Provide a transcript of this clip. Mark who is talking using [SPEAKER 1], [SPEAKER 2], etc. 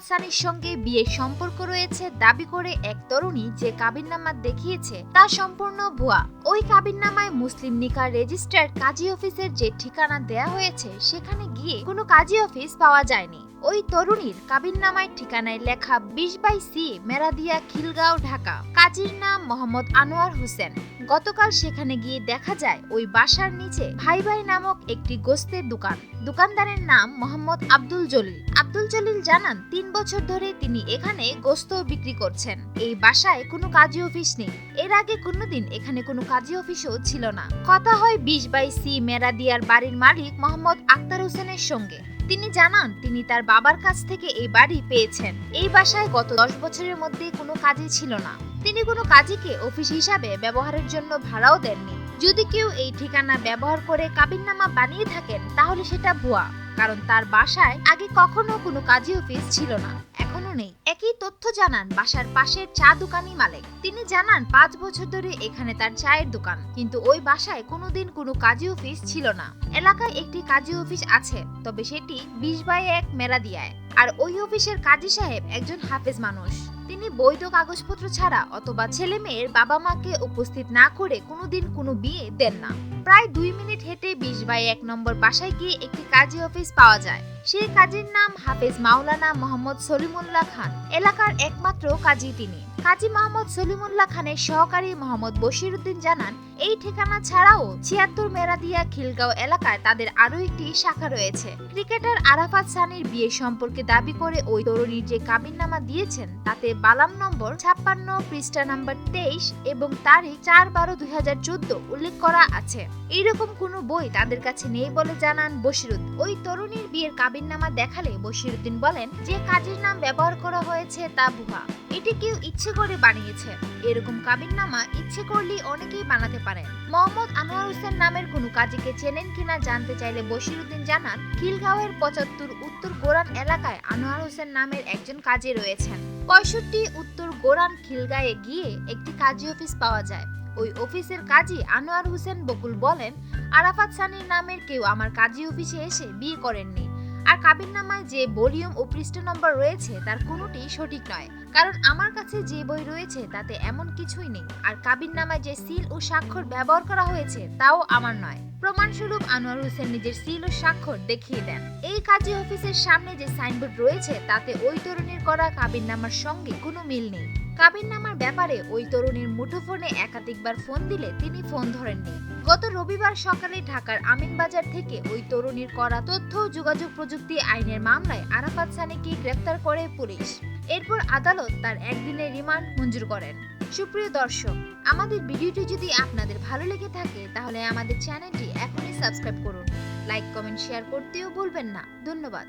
[SPEAKER 1] সানির সঙ্গে বিয়ের সম্পর্ক রয়েছে। দাবি করে এক তরুণী যে কাবিননামা দেখিয়েছে তা সম্পূর্ণ ভুয়া। ওই কাবিননামায় মুসলিম নিকার রেজিস্ট্রার কাজী অফিসের যে ঠিকানা দেয়া হয়েছে, সেখানে গিয়ে কোনো কাজী অফিস পাওয়া যায়নি। ওই তরুণীর কাবিননামায় ঠিকানায় লেখা বিশ বাই সি, মেরাদিয়া, খিলগাঁও, ঢাকা। কাজীর নাম মোহাম্মদ আনোয়ার হোসেন। গতকাল সেখানে গিয়ে দেখা যায়, ওই বাসার নিচে ভাই ভাই নামক একটি গোস্তের দোকান। দোকানদারের নাম মোহাম্মদ আব্দুল জলিল। আব্দুল জলিল জানান, তিন বছর ধরে তিনি এখানে গোস্ত বিক্রি করছেন। এই বাসায় কোনো কাজী অফিস নেই। এর আগে কোনোদিন এখানে কোনো কাজী অফিসও ছিল না। কথা হয় বিশ বাই সি মেরাদিয়ার বাড়ির মালিক মোহাম্মদ আক্তার হোসেনের সঙ্গে। তিনি জানান, তিনি তার বাবার কাছ থেকে এই বাড়ি পেয়েছেন। এই বাসায় গত দশ বছরের মধ্যে কোনো কাজই ছিল না। তিনি কোনো কাজীকে অফিস হিসাবে ব্যবহারের জন্য ভাড়াও দেননি। যদি কেউ এই ঠিকানা ব্যবহার করে কাবিননামা বানিয়ে থাকেন, তাহলে সেটা ভুয়া, কারণ তার বাসায় আগে কখনো কোনো কাজী অফিস ছিল না, এখনও নেই। একই তথ্য জানান বাসার পাশের চা দোকানি মালিক। তিনি জানান, পাঁচ বছর ধরে এখানে তার চায়ের দোকান, কিন্তু ওই বাসায় কোনোদিন কোনো কাজী অফিস ছিল না। এলাকায় একটি কাজী অফিস আছে, তবে সেটি বিশ বাই এক মেরাদিয়ায়, আর ওই অফিসের কাজী সাহেব একজন হাফেজ মানুষ। তিনি বৈধ কাগজপত্র ছাড়া অথবা ছেলে মেয়ের বাবা মাকে উপস্থিত না করে কোনোদিন কোনো বিয়ে দেন না। প্রায় দুই মিনিট হেঁটে বিশ বাই এক নম্বর বাসায় গিয়ে একটি কাজী অফিস পাওয়া যায়। সেই কাজীর নাম হাফেজ মাওলানা মোহাম্মদ সলিমুল্লাহ খান। এলাকার একমাত্র কাজী তিনি। কাজী মোহাম্মদ সলিমুল্লাহ খানের সহকারী মোহাম্মদ বশির উদ্দিন জানান, এই ঠিকানা ছাড়াও ছিয়াত্তর মেরাদিয়া খিলগাঁও এলাকায় তাদের আরও একটি শাখা রয়েছে। ক্রিকেটার আরাফাত সানির বিয়ে সম্পর্কে দাবি করে ওই তরুণীর যে কাবিননামা দিয়েছেন, তাতে বালাম নম্বর ছাপ্পান্ন, পৃষ্ঠা নাম্বার তেইশ এবং তারিখ চার বারো দুই উল্লেখ করা আছে। এইরকম কোনো বই তাদের কাছে নেই বলে জানান বশিরুদ্দিন। ওই তরুণীর বিয়ের কাবিননামা দেখালে বশিরুদ্দিন বলেন, যে কাজের নাম ব্যবহার করা হয়েছে তা ভুয়া। এটি কেউ ইচ্ছে করে বানিয়েছে। এরকম কাবিননামা ইচ্ছে করলেই অনেকেই বানাতে পারেন। মোহাম্মদ আনোয়ার হোসেন নামের কোনো কাজীকে চেনেন কিনা জানতে চাইলে বশিরুদ্দিন জানান, খিলগাঁওয়ের পঁচাত্তর উত্তর গোরান এলাকায় আনোয়ার হোসেন নামের একজন কাজী রয়েছেন। পঁয়ষট্টি উত্তর গোরান খিলগাঁয়ে গিয়ে একটি কাজী অফিস পাওয়া যায়। ওই অফিসের কাজী আনোয়ার হোসেন বকুল বলেন, আরাফাত সানির নামের কেউ আমার কাজী অফিসে এসে বিয়ে করেননি। আর কাবিননামায় যে ভলিউম ও পৃষ্ঠ নম্বর রয়েছে তার কোনোটি সঠিক নয়। কারণ আমার কাছে যে বই রয়েছে তাতে এমন কিছুই নেই। আর কাবিননামায় যে সিল ও স্বাক্ষর ব্যবহার করা হয়েছে, তাও আমার নয়। প্রমাণস্বরূপ আনোয়ার হোসেন নিজের সিল ও স্বাক্ষর দেখিয়ে দেন। এই কাজী অফিসের সামনে যে সাইনবোর্ড রয়েছে, তাতে ওই তরুণীর করা কাবিননামার সঙ্গে কোনো মিল নেই। কাবির নামার ব্যাপারে ওই তরুণীর মুঠোফোনে একাধিকবার ফোন দিলে তিনি ফোন ধরেননি। গত রবিবার সকালে ঢাকার আমিনবাজার থেকে ওই তরুণীর করা তথ্য যোগাযোগ প্রযুক্তি আইনের মামলায় আরাফাত সানিকে গ্রেফতার করে পুলিশ। এরপর আদালত তার একদিনের রিমান্ড মঞ্জুর করেন। সুপ্রিয় দর্শক, আমাদের ভিডিওটি যদি আপনাদের ভালো লেগে থাকে, তাহলে আমাদের চ্যানেলটি এখনই সাবস্ক্রাইব করুন। লাইক, কমেন্ট, শেয়ার করতেও ভুলবেন না। ধন্যবাদ।